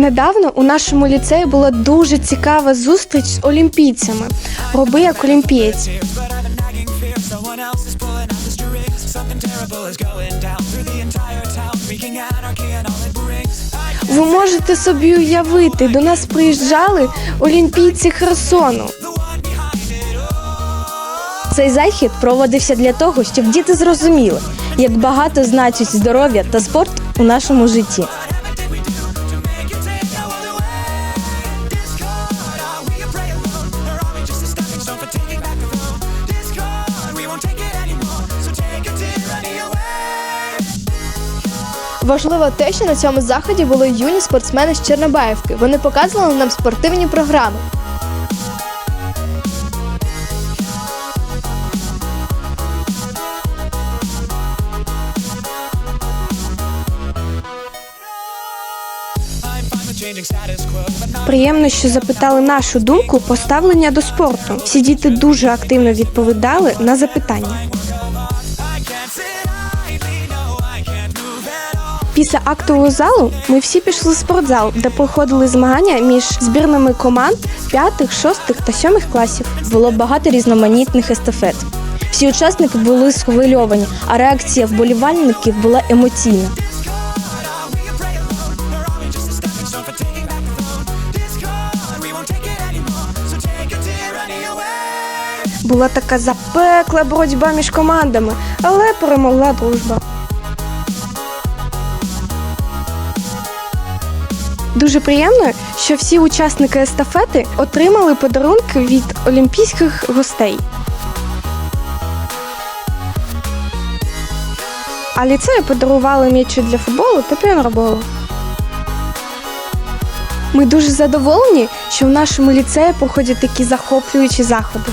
Недавно у нашому ліцеї була дуже цікава зустріч з олімпійцями. Роби як олімпієць. Ви можете собі уявити, до нас приїжджали олімпійці Херсону. Цей захід проводився для того, щоб діти зрозуміли, як багато значить здоров'я та спорт у нашому житті. Важливо те, що на цьому заході були юні спортсмени з Чорнобаївки. Вони показували нам спортивні програми. Приємно, що запитали нашу думку поставлення до спорту. Всі діти дуже активно відповідали на запитання. Після актового залу ми всі пішли в спортзал, де проходили змагання між збірними команд п'ятих, шостих та сьомих класів. Було багато різноманітних естафет. Всі учасники були схвильовані, а реакція вболівальників була емоційна. Була така запекла боротьба між командами, але перемогла дружба. Дуже приємно, що всі учасники естафети отримали подарунки від олімпійських гостей. А ліцею подарували м'ячі для футболу та піонерболу. Ми дуже задоволені, що в нашому ліцеї проходять такі захоплюючі заходи.